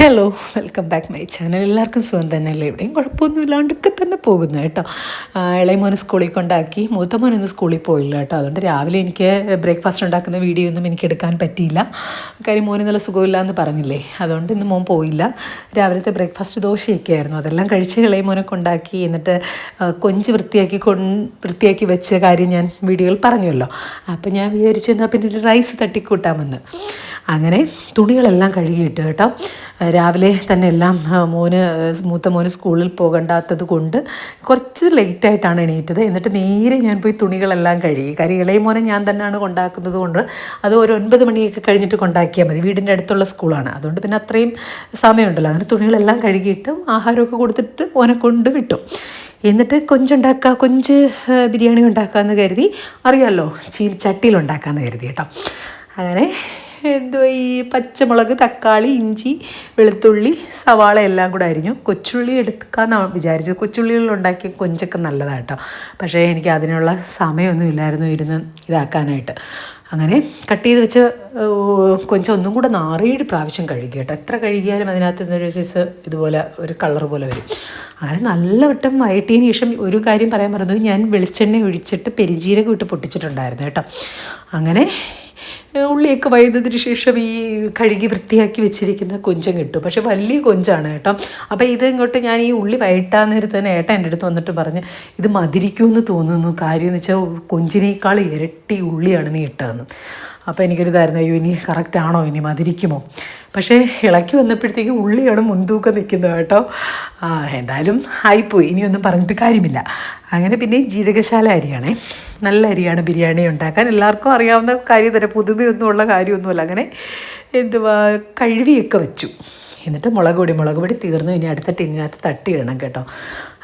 Hello welcome back my channel എല്ലാവർക്കും സുഖം തന്നെയല്ലേ? എവിടെയും കുഴപ്പമൊന്നുമില്ലാണ്ടൊക്കെ തന്നെ പോകുന്നു കേട്ടോ. ഇളയമോനെ ഇളയ മോനെ സ്കൂളിൽ കൊണ്ടാക്കി. മൂത്ത മോനൊന്ന് സ്കൂളിൽ പോയില്ല കേട്ടോ. അതുകൊണ്ട് രാവിലെ എനിക്ക് ബ്രേക്ക്ഫാസ്റ്റ് ഉണ്ടാക്കുന്ന വീഡിയോ ഒന്നും എനിക്ക് എടുക്കാൻ പറ്റിയില്ല. കാര്യം മോന് നല്ല സുഖമില്ല എന്ന് പറഞ്ഞില്ലേ? അതുകൊണ്ട് ഇന്ന് മോൻ പോയില്ല. രാവിലത്തെ ബ്രേക്ക്ഫാസ്റ്റ് ദോശയൊക്കെ ആയിരുന്നു. അതെല്ലാം കഴിച്ച് ഇളയ മോനെ കൊണ്ടാക്കി. എന്നിട്ട് കൊഞ്ച് വൃത്തിയാക്കി കൊ വൃത്തിയാക്കി വെച്ച കാര്യം ഞാൻ വീഡിയോയിൽ പറഞ്ഞല്ലോ. അപ്പം ഞാൻ വിചാരിച്ചു എന്നാൽ പിന്നെ ഒരു റൈസ് തട്ടിക്കൂട്ടാമെന്ന്. അങ്ങനെ തുണികളെല്ലാം കഴുകിയിട്ട് കേട്ടോ രാവിലെ തന്നെ എല്ലാം മോന് മൂത്ത മോന് സ്കൂളിൽ പോകണ്ടാത്തത് കൊണ്ട് കുറച്ച് ലേറ്റായിട്ടാണ് എണീറ്റത്. എന്നിട്ട് നേരെ ഞാൻ പോയി തുണികളെല്ലാം കഴുകി. കാര്യം ഇളയ മോനെ ഞാൻ തന്നെയാണ് കൊണ്ടാക്കുന്നത് കൊണ്ട് അത് ഒരു ഒൻപത് മണിയൊക്കെ കഴിഞ്ഞിട്ട് കൊണ്ടാക്കിയാൽ മതി. വീടിന്റെ അടുത്തുള്ള സ്കൂളാണ്. അതുകൊണ്ട് പിന്നെ അത്രയും സമയമുണ്ടല്ലോ. അങ്ങനെ തുണികളെല്ലാം കഴുകിയിട്ട് ആഹാരമൊക്കെ കൊടുത്തിട്ട് മോനെ കൊണ്ട് വിട്ടു. എന്നിട്ട് കൊഞ്ചുണ്ടാക്കുക കൊഞ്ച് ബിരിയാണി ഉണ്ടാക്കാമെന്ന് കരുതി. അറിയാമല്ലോ ചീ ചട്ടിയിൽ ഉണ്ടാക്കാമെന്ന് കരുതി കേട്ടോ. അങ്ങനെ എന്തോ ഈ പച്ചമുളക് തക്കാളി ഇഞ്ചി വെളുത്തുള്ളി സവാള എല്ലാം കൂടെ അരിഞ്ഞു. കൊച്ചുള്ളി എടുക്കാമെന്നാണ് വിചാരിച്ചത്. കൊച്ചുള്ളികളിൽ ഉണ്ടാക്കിയ കൊഞ്ചൊക്കെ നല്ലതാണ് കേട്ടോ പക്ഷേ എനിക്ക് അതിനുള്ള സമയമൊന്നും ഇല്ലായിരുന്നു ഇരുന്ന് ഇതാക്കാനായിട്ട്. അങ്ങനെ കട്ട് ചെയ്ത് വെച്ച് കൊഞ്ചം ഒന്നും കൂടെ നാറേഴ് പ്രാവശ്യം കഴുകി കേട്ടോ. എത്ര കഴുകിയാലും അതിനകത്ത് നിന്നൊരു സൈസ് ഇതുപോലെ ഒരു കളർ പോലെ വരും. അങ്ങനെ നല്ല വട്ടം വയറ്റിയതിന് ശേഷം ഒരു കാര്യം പറയാൻ മറന്നു ഞാൻ വെളിച്ചെണ്ണ ഒഴിച്ചിട്ട് പെരിജീരകം ഇട്ട് പൊട്ടിച്ചിട്ടുണ്ടായിരുന്നു കേട്ടോ. അങ്ങനെ ഉള്ളിയൊക്കെ വൈകുന്നതിന് ശേഷം ഈ കഴുകി വൃത്തിയാക്കി വെച്ചിരിക്കുന്ന കൊഞ്ചം കിട്ടും. പക്ഷെ വലിയ കൊഞ്ചാണ് കേട്ടോ. അപ്പോൾ ഇത് ഇങ്ങോട്ട് ഞാൻ ഈ ഉള്ളി വയറ്റാൻ നേരത്ത് തന്നെ ഏട്ടൻ എന്റെ അടുത്ത് വന്നിട്ട് പറഞ്ഞ് ഇത് മതിരിക്കുമെന്ന് തോന്നുന്നു. കാര്യം എന്ന് വെച്ചാൽ കൊഞ്ചിനേക്കാൾ ഇരട്ടി ഉള്ളിയാണ് നീ ഇട്ടതെന്ന് അപ്പോൾ എനിക്കൊരു ഇതായിരുന്നു അയ്യോ ഇനി കറക്റ്റ് ആണോ? ഇനി മതിരിക്കുമോ? പക്ഷേ ഇളക്കി വന്നപ്പോഴത്തേക്ക് ഉള്ളിയാണ് മുൻതൂക്കം നിൽക്കുന്നത് കേട്ടോ. എന്തായാലും ആയിപ്പോയി ഇനിയൊന്നും പറഞ്ഞിട്ട് കാര്യമില്ല. അങ്ങനെ പിന്നെ ജീരകശാല അരിയാണേ. നല്ല അരിയാണ് ബിരിയാണി ഉണ്ടാക്കാൻ. എല്ലാവർക്കും അറിയാവുന്ന കാര്യം തന്നെ പുതുമയൊന്നും ഉള്ള കാര്യമൊന്നുമല്ല. അങ്ങനെ എന്തുവാ കഴുകിയൊക്കെ വെച്ചു. എന്നിട്ട് മുളക് പൊടി മുളക് പൊടി തീർന്നു. ഇനി അടുത്ത ടിന്നിനകത്ത് തട്ടിയിടണം കേട്ടോ.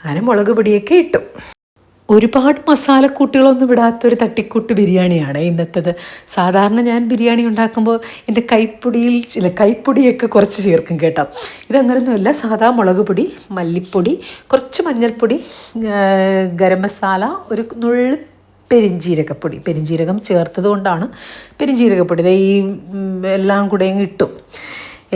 അങ്ങനെ മുളക് പൊടിയൊക്കെ ഇട്ടു. ഒരുപാട് മസാലക്കൂട്ടുകളൊന്നും വിടാത്തൊരു തട്ടിക്കൂട്ട് ബിരിയാണിയാണ് ഇന്നത്തേത്. സാധാരണ ഞാൻ ബിരിയാണി ഉണ്ടാക്കുമ്പോൾ എന്റെ കൈപ്പൊടിയിൽ ചില കൈപ്പൊടിയൊക്കെ കുറച്ച് ചേർക്കും കേട്ടോ. ഇതങ്ങനൊന്നുമല്ല സാധാ മുളക് പൊടി മല്ലിപ്പൊടി കുറച്ച് മഞ്ഞൾപ്പൊടി ഗരം മസാല ഒരു നുള്ളു പെരിഞ്ജീരകപ്പൊടി പെരിഞ്ജീരകം ചേർത്തത് കൊണ്ടാണ് പെരിഞ്ജീരകപ്പൊടി ദേ ഈ എല്ലാം കൂടെ ഇട്ടു.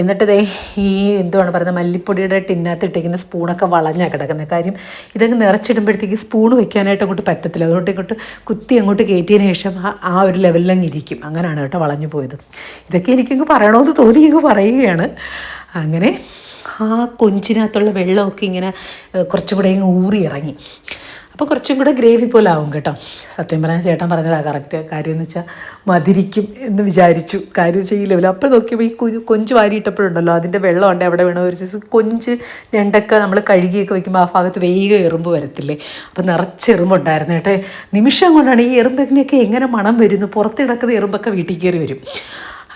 എന്നിട്ട് ദേ ഈ എന്തുവാണ് പറയുന്നത് മല്ലിപ്പൊടിയുടെ ടിന്നകത്ത് ഇട്ടിരിക്കുന്ന സ്പൂണൊക്കെ വളഞ്ഞാണ് കിടക്കുന്നത് കാര്യം ഇതങ്ങ് നിറച്ചിടുമ്പോഴത്തേക്ക് സ്പൂൺ വെക്കാനായിട്ട് അങ്ങോട്ട് പറ്റത്തില്ല. അതുകൊണ്ട് ഇങ്ങോട്ട് കുത്തി അങ്ങോട്ട് കയറ്റിയതിന് ശേഷം ആ ഒരു ലെവലിലങ്ങ് ഇരിക്കും. അങ്ങനെയാണ് കേട്ടോ വളഞ്ഞു പോയത്. ഇതൊക്കെ എനിക്കങ്ങ് പറയണമെന്ന് തോന്നി അങ്ങ് പറയുകയാണ്. അങ്ങനെ ആ കൊഞ്ചിനകത്തുള്ള വെള്ളമൊക്കെ ഇങ്ങനെ കുറച്ചുകൂടെ കുറച്ചും കൂടെ അങ്ങ് ഊറി ഇറങ്ങി അപ്പോൾ കുറച്ചും കൂടെ ഗ്രേവി പോലെ ആവും കേട്ടോ. സത്യം പറയാൻ ചേട്ടൻ പറഞ്ഞതാണ് കറക്റ്റ് കാര്യം എന്ന് വെച്ചാൽ മതിരിക്കും എന്ന് വിചാരിച്ചു. കാര്യം ചെയ്യില്ല അപ്പോൾ നോക്കിയപ്പോൾ ഈ കൊഞ്ച് കൊഞ്ച് വാരിയിട്ടപ്പോഴുണ്ടല്ലോ അതിന്റെ വെള്ളം ഉണ്ട് അവിടെ വേണം ഒരു സൈസ് കൊഞ്ച് ഞണ്ടൊക്കെ നമ്മൾ കഴുകിയൊക്കെ വയ്ക്കുമ്പോൾ ആ ഭാഗത്ത് വേഗം എറുമ്പ് വരത്തില്ലേ? അപ്പോൾ നിറച്ച് എറുമ്പുണ്ടായിരുന്നു കേട്ടോ. നിമിഷം കൊണ്ടാണ് ഈ എറുമ്പിനെയൊക്കെ എങ്ങനെ മണം വരുന്നു? പുറത്ത് കിടക്കുന്ന എറുമ്പൊക്കെ വീട്ടിൽ കയറി വരും.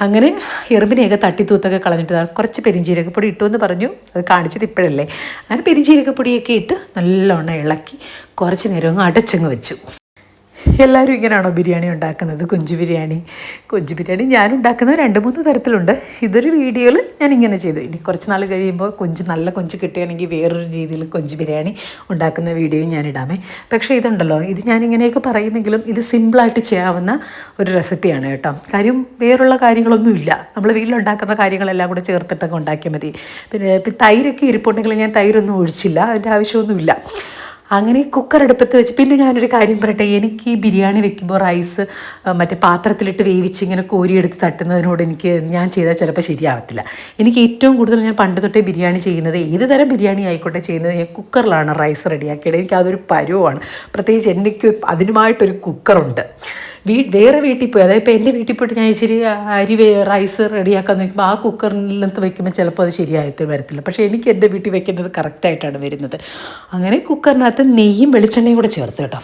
അങ്ങനെ എറുമ്പിനെയൊക്കെ തട്ടിത്തൂത്തൊക്കെ കളഞ്ഞിട്ട് കുറച്ച് പെരിഞ്ചീരകപ്പൊടി ഇട്ടു എന്ന് പറഞ്ഞു. അത് കാണിച്ചത് ഇപ്പോഴല്ലേ. അങ്ങനെ പെരിഞ്ചീരകപ്പൊടിയൊക്കെ ഇട്ട് നല്ലോണം ഇളക്കി കുറച്ച് നേരം അടച്ചങ്ങ് വെച്ചു. എല്ലാവരും ഇങ്ങനെയാണോ ബിരിയാണി ഉണ്ടാക്കുന്നത്? കൊഞ്ച് ബിരിയാണി. കൊഞ്ച് ബിരിയാണി ഞാൻ ഉണ്ടാക്കുന്നത് രണ്ട് മൂന്ന് തരത്തിലുണ്ട്. ഇതൊരു വീഡിയോയിൽ ഞാൻ ഇങ്ങനെ ചെയ്തു. ഇനി കുറച്ച് നാൾ കഴിയുമ്പോൾ കൊഞ്ച് നല്ല കൊഞ്ച് കിട്ടുകയാണെങ്കിൽ വേറൊരു രീതിയിൽ കൊഞ്ച് ബിരിയാണി ഉണ്ടാക്കുന്ന വീഡിയോ ഞാൻ ഇടാമേ പക്ഷേ ഇതുണ്ടല്ലോ ഇത് ഞാൻ പറയുന്നെങ്കിലും ഇത് സിമ്പിളായിട്ട് ചെയ്യാവുന്ന ഒരു റെസിപ്പിയാണ് കേട്ടോ. കാര്യം വേറുള്ള കാര്യങ്ങളൊന്നുമില്ല. നമ്മൾ വീട്ടിലുണ്ടാക്കുന്ന കാര്യങ്ങളെല്ലാം കൂടെ ചേർത്തിട്ടൊക്കെ ഉണ്ടാക്കിയാൽ മതി. പിന്നെ തൈരൊക്കെ ഇരിപ്പുണ്ടെങ്കിൽ ഞാൻ തൈരൊന്നും ഒഴിച്ചില്ല. അതിന്റെ ആവശ്യമൊന്നുമില്ല. അങ്ങനെ കുക്കർ അടുപ്പത്ത് വെച്ച് പിന്നെ ഞാനൊരു കാര്യം പറയട്ടെ എനിക്ക് ഈ ബിരിയാണി വെക്കുമ്പോൾ റൈസ് മറ്റേ പാത്രത്തിലിട്ട് വേവിച്ച് ഇങ്ങനെ കോരിയെടുത്ത് തട്ടുന്നതിനോട് എനിക്ക് ഞാൻ ചെയ്താൽ ചിലപ്പോൾ ശരിയാവത്തില്ല. എനിക്ക് ഏറ്റവും കൂടുതൽ ഞാൻ പണ്ട് തൊട്ടേ ബിരിയാണി ചെയ്യുന്നത് ഏത് തരം ബിരിയാണി ആയിക്കോട്ടെ ചെയ്യുന്നത് ഞാൻ കുക്കറിലാണ് റൈസ് റെഡിയാക്കിയത് എനിക്ക് അതൊരു പരുവമാണ് പ്രത്യേകിച്ച് എനിക്ക് അതിനുമായിട്ടൊരു കുക്കറുണ്ട് വീ വേറെ വീട്ടിൽ പോയി. അതായത് ഇപ്പോൾ എന്റെ വീട്ടിൽ പോയിട്ട് ഞാൻ ഇച്ചിരി അരി റൈസ് റെഡിയാക്കാൻ നോക്കുമ്പോൾ ആ കുക്കറിനകത്ത് വെക്കുമ്പോൾ ചിലപ്പോൾ അത് ശരിയായിട്ട് വരത്തില്ല. പക്ഷേ എനിക്ക് എന്റെ വീട്ടിൽ വെക്കുന്നത് കറക്റ്റായിട്ടാണ് വരുന്നത്. അങ്ങനെ കുക്കറിനകത്ത് നെയ്യും വെളിച്ചെണ്ണയും കൂടെ ചേർത്ത് കേട്ടോ.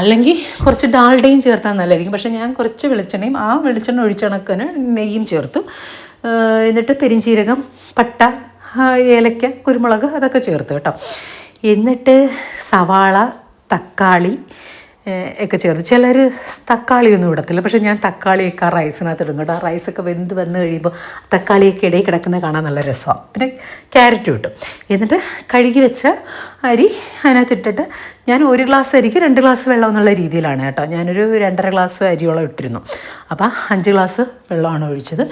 അല്ലെങ്കിൽ കുറച്ച് ഡാൾഡയും ചേർത്താൽ നല്ലതായിരിക്കും. പക്ഷേ ഞാൻ കുറച്ച് വെളിച്ചെണ്ണയും ആ വെളിച്ചെണ്ണ ഒഴിച്ചണക്കന് നെയ്യും ചേർത്തു. എന്നിട്ട് പെരിഞ്ചീരകം പട്ട ഏലക്ക കുരുമുളക് അതൊക്കെ ചേർത്ത് കേട്ടോ. എന്നിട്ട് സവാള തക്കാളി ഒക്കെ ചേർത്ത്. ചിലർ തക്കാളിയൊന്നും ഇടത്തില്ല. പക്ഷേ ഞാൻ തക്കാളിയൊക്കെ ആ റൈസിനകത്ത് ഇടും കേട്ടോ. ആ റൈസൊക്കെ വെന്ത് വന്ന് കഴിയുമ്പോൾ തക്കാളിയൊക്കെ ഇടയിൽ കിടക്കുന്നത് കാണാൻ നല്ല രസമാണ്. പിന്നെ ക്യാരറ്റും ഇട്ടു എന്നിട്ട് കഴുകി വെച്ച അരി അതിനകത്ത് ഇട്ടിട്ട് ഞാൻ ഒരു ഗ്ലാസ് അരിക്ക് രണ്ട് ഗ്ലാസ് വെള്ളം എന്നുള്ള രീതിയിലാണ് കേട്ടോ. ഞാനൊരു രണ്ടര ഗ്ലാസ് അരിയോളം ഇട്ടിരുന്നു. അപ്പോൾ അഞ്ച് ഗ്ലാസ് വെള്ളമാണ് ഒഴിച്ചത്.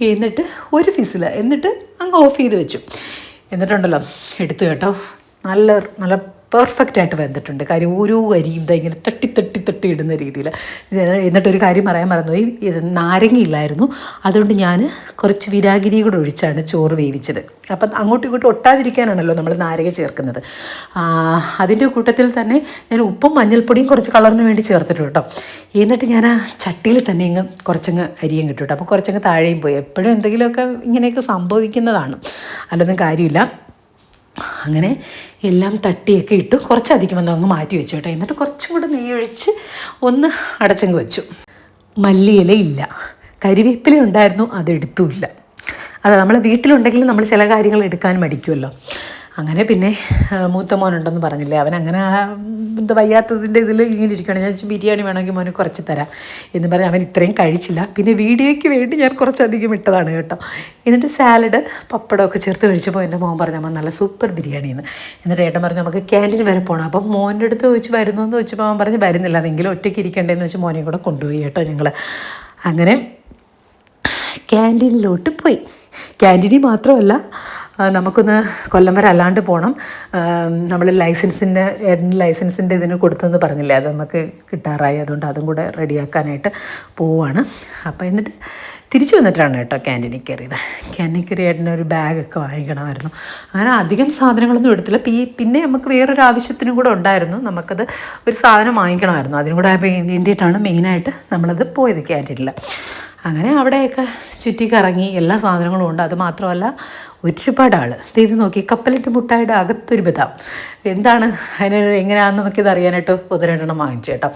എന്നിട്ട് ഒരു ഫിസിൽ എന്നിട്ട് അങ്ങ് ഓഫ് ചെയ്ത് വെച്ചു. എന്നിട്ടുണ്ടല്ലോ എടുത്തു കേട്ടോ. നല്ല നല്ല പെർഫെക്റ്റ് ആയിട്ട് വെന്തിട്ടുണ്ട് കാര്യം ഓരോ അരിയും ഇതാ ഇങ്ങനെ തട്ടി തട്ടി തട്ടി ഇടുന്ന രീതിയിൽ എന്നിട്ടൊരു കാര്യം പറയാൻ മറന്നുപോയി. ഇത് നാരങ്ങ ഇല്ലായിരുന്നു അതുകൊണ്ട് ഞാൻ കുറച്ച് വിരാഗിരി കൂടെ ഒഴിച്ചാണ് ചോറ് വേവിച്ചത്. അപ്പം അങ്ങോട്ടും ഇങ്ങോട്ടും ഒട്ടാതിരിക്കാനാണല്ലോ നമ്മൾ നാരങ്ങ ചേർക്കുന്നത്. അതിന്റെ കൂട്ടത്തിൽ തന്നെ ഞാൻ ഉപ്പും മഞ്ഞൾപ്പൊടിയും കുറച്ച് കളറിന് വേണ്ടി ചേർത്തിട്ടു കേട്ടോ. എന്നിട്ട് ഞാൻ ആ ചട്ടിയിൽ തന്നെ ഇങ്ങ് കുറച്ചങ്ങ് അരിയും കിട്ടും കേട്ടോ അപ്പോൾ കുറച്ചങ്ങ് താഴെയും പോയി. എപ്പോഴും എന്തെങ്കിലുമൊക്കെ ഇങ്ങനെയൊക്കെ സംഭവിക്കുന്നതാണ്. അല്ലൊന്നും കാര്യമില്ല. അങ്ങനെ എല്ലാം തട്ടിയൊക്കെ ഇട്ട്. കുറച്ചധികം വന്നു അങ്ങ് മാറ്റി വെച്ചു കേട്ടോ. എന്നിട്ട് കുറച്ചും കൂടെ നെയ്യൊഴിച്ച് ഒന്ന് അടച്ചങ്ങ് വെച്ചു. മല്ലിയില ഇല്ല. കരിവേപ്പില ഉണ്ടായിരുന്നു അത് അതാ നമ്മൾ വീട്ടിലുണ്ടെങ്കിൽ നമ്മൾ ചില കാര്യങ്ങൾ എടുക്കാൻ മടിക്കുമല്ലോ. അങ്ങനെ പിന്നെ മൂത്ത മോനുണ്ടെന്ന് പറഞ്ഞില്ലേ. അവൻ അങ്ങനെ എന്താ വയ്യാത്തതിന്റെ ഇതിൽ ഇങ്ങനെ ഇരിക്കുകയാണ് ഞാൻ ബിരിയാണി വേണമെങ്കിൽ മോനെ കുറച്ച് തരാം എന്ന് പറഞ്ഞ് അവൻ ഇത്രയും കഴിച്ചില്ല. പിന്നെ വീഡിയോയ്ക്ക് വേണ്ടി ഞാൻ കുറച്ചധികം ഇട്ടതാണ് കേട്ടോ. എന്നിട്ട് സാലഡ് പപ്പടമൊക്കെ ചേർത്ത് കഴിച്ചപ്പോൾ എന്റെ മോൻ പറഞ്ഞു അമ്മ നല്ല സൂപ്പർ ബിരിയാണി എന്ന് എന്നിട്ട് ഏട്ടൻ പറഞ്ഞു നമുക്ക് ക്യാന്റീൻ വരെ പോകണം അപ്പം മോന്റെ അടുത്ത് ചോദിച്ച് വരുന്നു? എന്ന് ചോദിച്ചപ്പോൾ അവൻ പറഞ്ഞ് വരുന്നില്ല. അതെങ്കിലും ഒറ്റയ്ക്ക് ഇരിക്കേണ്ടതെന്ന് വെച്ച് മോനെ കൂടെ കൊണ്ടുപോയി കേട്ടോ ഞങ്ങൾ അങ്ങനെ ക്യാന്റീനിലോട്ട് പോയി. ക്യാന്റീനിൽ മാത്രമല്ല നമുക്കൊന്ന് കൊല്ലം വരെ അല്ലാണ്ട് പോകണം നമ്മൾ ലൈസൻസിന്റെ ലൈസൻസിന്റെ ഇതിന് കൊടുത്തെന്ന് പറഞ്ഞില്ലേ? അത് നമുക്ക് കിട്ടാറായി. അതുകൊണ്ട് അതും കൂടെ റെഡിയാക്കാനായിട്ട് പോവുകയാണ് അപ്പോൾ എന്നിട്ട് തിരിച്ചു വന്നിട്ടാണ് കേട്ടോ ക്യാന്റീനിൽ കയറിയത്. ക്യാന്റീനിൽ കയറി ഏട്ടന് ഒരു ബാഗൊക്കെ വാങ്ങിക്കണമായിരുന്നു. അങ്ങനെ അധികം സാധനങ്ങളൊന്നും എടുത്തില്ല. പി പിന്നെ നമുക്ക് വേറൊരു ആവശ്യത്തിനും കൂടെ ഉണ്ടായിരുന്നു. നമുക്കത് ഒരു സാധനം വാങ്ങിക്കണമായിരുന്നു. അതിനും കൂടെ വേണ്ടിയിട്ടാണ് മെയിനായിട്ട് നമ്മളത് പോയത് ക്യാന്റീനിൽ അങ്ങനെ അവിടെയൊക്കെ ചുറ്റി കറങ്ങി എല്ലാ സാധനങ്ങളും ഉണ്ട്. അത് മാത്രമല്ല ഒരുപാട് ആൾ ഇത് നോക്കി കപ്പലിട്ട് മുട്ടായുടെ അകത്തൊരു ബദാം. എന്താണ് അതിന് എങ്ങനെയാണെന്നൊക്കെ ഇത് അറിയാനായിട്ട് ഒന്ന് രണ്ടെണ്ണം വാങ്ങിച്ചു കേട്ടോ.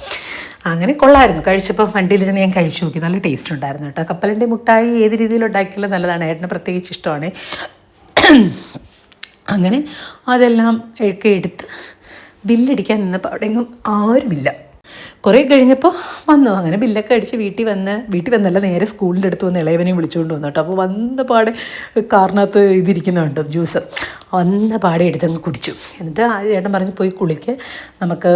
അങ്ങനെ കൊള്ളായിരുന്നു. കഴിച്ചപ്പോൾ വണ്ടിയിലിരുന്ന് ഞാൻ കഴിച്ചു നോക്കി. നല്ല ടേസ്റ്റ് ഉണ്ടായിരുന്നു കേട്ടോ. കപ്പലിന്റെ മുട്ടായി ഏത് രീതിയിൽ ഉണ്ടാക്കിയാലും നല്ലതാണ്. ഏട്ടന് പ്രത്യേകിച്ച് ഇഷ്ടമാണ്. അങ്ങനെ അതെല്ലാം ഒക്കെ എടുത്ത് ബില്ലടിക്കാൻ നിന്നപ്പോൾ അവിടെയെങ്ങും ആരുമില്ല. കുറേ കഴിഞ്ഞപ്പോൾ വന്നു. അങ്ങനെ ബില്ലൊക്കെ അടിച്ച് വീട്ടിൽ വന്ന് വീട്ടിൽ വന്നല്ല നേരെ സ്കൂളിന്റെ അടുത്ത് വന്ന് ഇളയവനെയും വിളിച്ചുകൊണ്ട് വന്നു കേട്ടോ. അപ്പോൾ വന്ന പാടെ കാറിനകത്ത് ഇതിരിക്കുന്നുണ്ട് ജ്യൂസ്. വന്ന പാടെ എടുത്തങ്ങ് കുടിച്ചു. എന്നിട്ട് ആ ചേട്ടൻ പറഞ്ഞു പോയി കുളിക്ക്. നമുക്ക്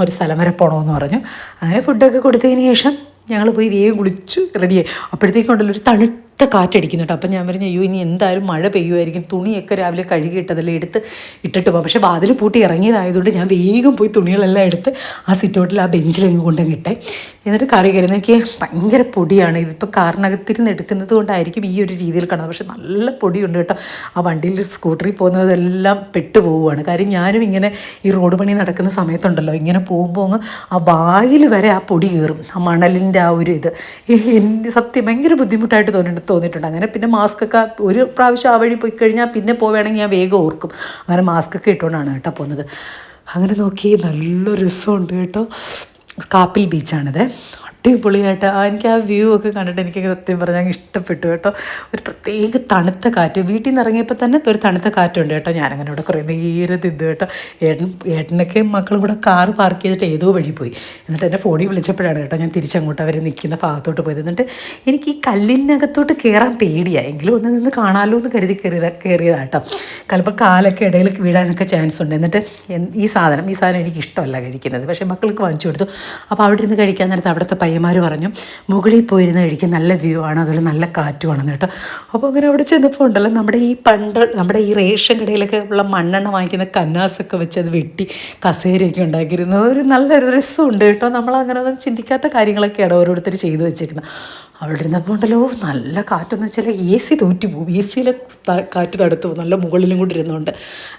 ഒരു സ്ഥലം വരെ പോകണമെന്ന് പറഞ്ഞു. അങ്ങനെ ഫുഡൊക്കെ കൊടുത്തതിന് ശേഷം ഞങ്ങൾ പോയി വേഗം കുളിച്ചു റെഡിയായി അപ്പോഴത്തേക്കുണ്ടല്ലോ ഒരു തണുത്ത കാറ്റടിക്കുന്നു കേട്ടോ അപ്പം ഞാൻ പറഞ്ഞു അയ്യോ ഇനി എന്തായാലും മഴ പെയ്യുമായിരിക്കും. തുണിയൊക്കെ രാവിലെ കഴുകിയിട്ടതെല്ലാം എടുത്ത് ഇട്ടിട്ട് പോകാം. പക്ഷേ വാതിൽ പൂട്ടി ഇറങ്ങിയതായതുകൊണ്ട് ഞാൻ വേഗം പോയി തുണികളെല്ലാം എടുത്ത് ആ സിറ്റൗട്ടിൽ ആ ബെഞ്ചിലങ്ങ് കൊണ്ടങ്ങ് ഇട്ടേ. എന്നിട്ട് കറി കരുന്നൊക്കെ ഭയങ്കര പൊടിയാണ്. ഇതിപ്പോൾ കാറിനകത്തിരുന്ന് എടുക്കുന്നത് കൊണ്ടായിരിക്കും ഈ ഒരു രീതിയിൽ കാണുന്നത്. പക്ഷെ നല്ല പൊടിയുണ്ട് കേട്ടോ. ആ വണ്ടിയിൽ സ്കൂട്ടറിൽ പോകുന്നതെല്ലാം പെട്ടു പോവുകയാണ്. കാര്യം ഞാനും ഇങ്ങനെ ഈ റോഡ് പണി നടക്കുന്ന സമയത്തുണ്ടല്ലോ. ഇങ്ങനെ പോകുമ്പോൾ അങ്ങ് ആ വായിൽ വരെ ആ പൊടി കയറും. ആ മണലിന്റെ ആ ഒരു ഇത്. എന്റെ സത്യം ഭയങ്കര ബുദ്ധിമുട്ടായിട്ട് തോന്നിട്ട് തോന്നിയിട്ടുണ്ട്. അങ്ങനെ പിന്നെ മാസ്ക് ഒക്കെ ഒരു പ്രാവശ്യം ആ വഴി പോയി കഴിഞ്ഞാൽ പിന്നെ പോവുകയാണെങ്കിൽ ഞാൻ വേഗം ഓർക്കും. അങ്ങനെ മാസ്ക് ഒക്കെ ഇട്ടുകൊണ്ടാണ് കേട്ടോ പോകുന്നത്. അങ്ങനെ നോക്കി നല്ല രസമുണ്ട് കേട്ടോ. കാപ്പിൽ ബീച്ചാണിത്. അടിപൊളിയായിട്ട് എനിക്ക് ആ വ്യൂ ഒക്കെ കണ്ടിട്ട് എനിക്ക് സത്യം പറഞ്ഞാൽ ഇഷ്ടപ്പെട്ടു കേട്ടോ. ഒരു പ്രത്യേക തണുത്ത കാറ്റ്. വീട്ടിൽ നിന്ന് ഇറങ്ങിയപ്പോൾ തന്നെ ഒരു തണുത്ത കാറ്റുണ്ട് കേട്ടോ. ഞാനങ്ങനെ ഇവിടെ കുറേ നേരത്തെ ഇത് കേട്ടോ. ഏട്ടൻ ഏട്ടനൊക്കെ മക്കളും കൂടെ കാറ് പാർക്ക് ചെയ്തിട്ട് ഏതോ വഴി പോയി. എന്നിട്ട് എന്റെ ഫോണിൽ വിളിച്ചപ്പോഴാണ് കേട്ടോ ഞാൻ തിരിച്ചങ്ങോട്ട് അവർ നിൽക്കുന്ന ഭാഗത്തോട്ട് പോയത്. എന്നിട്ട് എനിക്ക് ഈ കല്ലിനകത്തോട്ട് കയറാൻ പേടിയാണ് എങ്കിലും ഒന്ന് നിന്ന് കാണാമല്ലോ എന്ന് കരുതി കയറിയതാ കയറിയതാണ് കേട്ടോ. ചിലപ്പോൾ കാലൊക്കെ ഇടയിൽ വീഴാനൊക്കെ ചാൻസ് ഉണ്ട്. എന്നിട്ട് ഈ സാധനം ഈ സാധനം എനിക്ക് ഇഷ്ടമല്ല കഴിക്കുന്നത്. പക്ഷേ മക്കൾക്ക് വാങ്ങിച്ചു കൊടുത്തു. അപ്പോൾ അവിടെ ഇരുന്ന് കഴിക്കാൻ നേരത്തെ അവിടുത്തെ പയ്യന്മാർ പറഞ്ഞു മുകളിൽ പോയിരുന്ന് കഴിക്കാൻ നല്ല വ്യൂ ആണ് അതുപോലെ നല്ല കാറ്റുമാണെന്ന് കേട്ടോ. അപ്പോൾ അങ്ങനെ അവിടെ ചെന്നപ്പോൾ ഉണ്ടല്ലോ നമ്മുടെ ഈ പണ്ട് നമ്മുടെ ഈ റേഷൻ കടയിലൊക്കെ ഉള്ള മണ്ണെണ്ണ വാങ്ങിക്കുന്ന കന്നാസൊക്കെ വെച്ച് അത് വെട്ടി കസേരയൊക്കെ ഉണ്ടാക്കിയിരുന്നത് ഒരു നല്ല രസമുണ്ട് കേട്ടോ. നമ്മൾ അങ്ങനെ ഒന്നും ചിന്തിക്കാത്ത കാര്യങ്ങളൊക്കെയാണ് ഓരോരുത്തർ ചെയ്തു വെച്ചേക്കുന്നത്. അവിടെ ഇരുന്നപ്പോൾ ഉണ്ടല്ലോ നല്ല കാറ്റെന്ന് വെച്ചാൽ എ സി തോറ്റി പോകും എ സിയിലെ കാറ്റ് തടുത്തു. പോകും നല്ല മുകളിലും കൂടി ഇരുന്നുകൊണ്ട്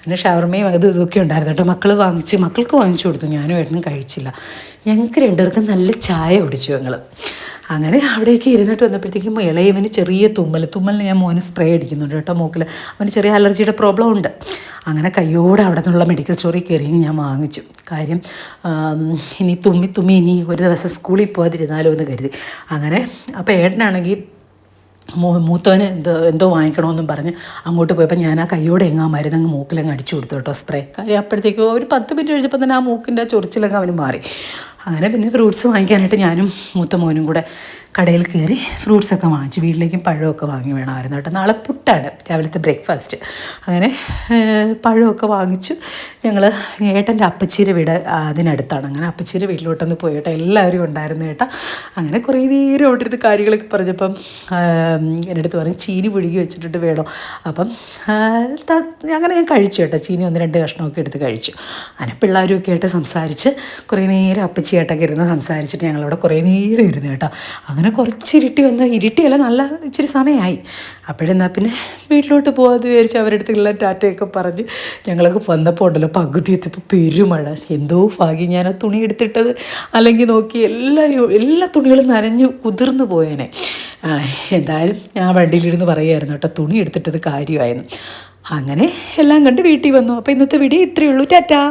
പിന്നെ ഷവർമയും അത് ഇതൊക്കെ ഉണ്ടായിരുന്നു കേട്ടോ. മക്കൾ വാങ്ങിച്ച് മക്കൾക്ക് വാങ്ങിച്ചു കൊടുത്തു. ഞാനും ഏട്ടനും കഴിച്ചില്ല. ഞങ്ങൾക്ക് രണ്ടുപേർക്കും നല്ല ചായ കുടിച്ചു ഞങ്ങൾ അങ്ങനെ അവിടേക്ക് ഇരുന്നിട്ട് വന്നപ്പോഴത്തേക്കും ഇളയവന് ചെറിയ തുമ്മൽ തുമ്മലിന് ഞാൻ മോന് സ്പ്രേ അടിക്കുന്നുണ്ട് കേട്ടോ മൂക്കിൽ അവന് ചെറിയ അലർജിയുടെ പ്രോബ്ലം ഉണ്ട്. അങ്ങനെ കയ്യോടെ അവിടെ നിന്നുള്ള മെഡിക്കൽ സ്റ്റോറിൽ കയറി ഞാൻ വാങ്ങിച്ചു. കാര്യം ഇനി തുമ്മി തുമ്മി ഇനി ഒരു ദിവസം സ്കൂളിൽ പോകാതിരുന്നാലോ എന്ന് കരുതി. അങ്ങനെ അപ്പോൾ ഏട്ടനാണെങ്കിൽ മൂത്തവന് എന്തോ എന്തോ വാങ്ങിക്കണമെന്നും പറഞ്ഞ് അങ്ങോട്ട് പോയപ്പോൾ ഞാൻ ആ കയ്യോടെ എങ്ങാ മരുന്നങ്ങ് മൂക്കിലങ്ങ് അടിച്ചു കൊടുത്തു കേട്ടോ സ്പ്രേ കാര്യം അപ്പോഴത്തേക്കും ഒരു പത്ത് മിനിറ്റ് കഴിഞ്ഞപ്പോൾ തന്നെ ആ മൂക്കിന്റെ ചൊറിച്ചിലങ്ങ് അവന് മാറി. അങ്ങനെ പിന്നെ ഫ്രൂട്ട്സ് വാങ്ങിക്കാനായിട്ട് ഞാനും മൂത്ത മോനും കൂടെ കടയിൽ കയറി ഫ്രൂട്ട്സൊക്കെ വാങ്ങിച്ചു വീട്ടിലേക്കും പഴമൊക്കെ വാങ്ങി വേണമായിരുന്നു കേട്ടോ. നാളെ പുട്ടാണ് രാവിലത്തെ ബ്രേക്ക്ഫാസ്റ്റ് അങ്ങനെ പഴമൊക്കെ വാങ്ങിച്ചു. ഞങ്ങൾ ഏട്ടന്റെ അപ്പച്ചീരെ വീട് അതിനടുത്താണ്. അങ്ങനെ അപ്പച്ചീരെ വീട്ടിലോട്ടൊന്ന് പോയി കേട്ടോ എല്ലാവരും ഉണ്ടായിരുന്നു കേട്ടോ. അങ്ങനെ കുറേ നേരം ഓട്ടിരുത്ത് കാര്യങ്ങളൊക്കെ പറഞ്ഞപ്പം എന്റെ അടുത്ത് പറഞ്ഞ് ചീനി പുഴുകി വെച്ചിട്ട് വേണോ? അപ്പം അങ്ങനെ ഞാൻ കഴിച്ചു കേട്ടോ. ചീനി ഒന്ന് രണ്ട് കഷ്ണമൊക്കെ എടുത്ത് കഴിച്ചു. അങ്ങനെ പിള്ളേരും ഒക്കെ ആയിട്ട് സംസാരിച്ച് കുറേ നേരം അപ്പച്ചിയായിട്ടൊക്കെ ഇരുന്ന് സംസാരിച്ചിട്ട് ഞങ്ങളിവിടെ കുറേ നേരം ഇരുന്നു കേട്ടോ. അങ്ങനെ കുറച്ച് ഇരുട്ടി വന്ന് ഇരുട്ടിയല്ല നല്ല ഇച്ചിരി സമയമായി. അപ്പോഴെന്നാൽ പിന്നെ വീട്ടിലോട്ട് പോകാമെന്ന് വിചാരിച്ച് അവരുടെ അടുത്തുള്ള എല്ലാം ടാറ്റയൊക്കെ പറഞ്ഞ് ഞങ്ങളൊക്കെ വന്നപ്പോൾ ഉണ്ടല്ലോ പകുതി എത്തിയപ്പോൾ പെരുമഴ. എന്തോ ഭാഗ്യം ഞാൻ ആ തുണി എടുത്തിട്ടത്. അല്ലെങ്കിൽ നോക്കി എല്ലാ എല്ലാ തുണികളും നനഞ്ഞു കുതിർന്നു പോയേനെ. എന്തായാലും ഞാൻ വണ്ടിയിലിരുന്ന് പറയുമായിരുന്നു കേട്ടോ തുണി എടുത്തിട്ടത് കാര്യമായിരുന്നു അങ്ങനെ എല്ലാം കണ്ട് വീട്ടിൽ വന്നു. അപ്പോൾ ഇന്നത്തെ വീഡിയോ ഇത്രയേ ഉള്ളൂ. ടാറ്റാ.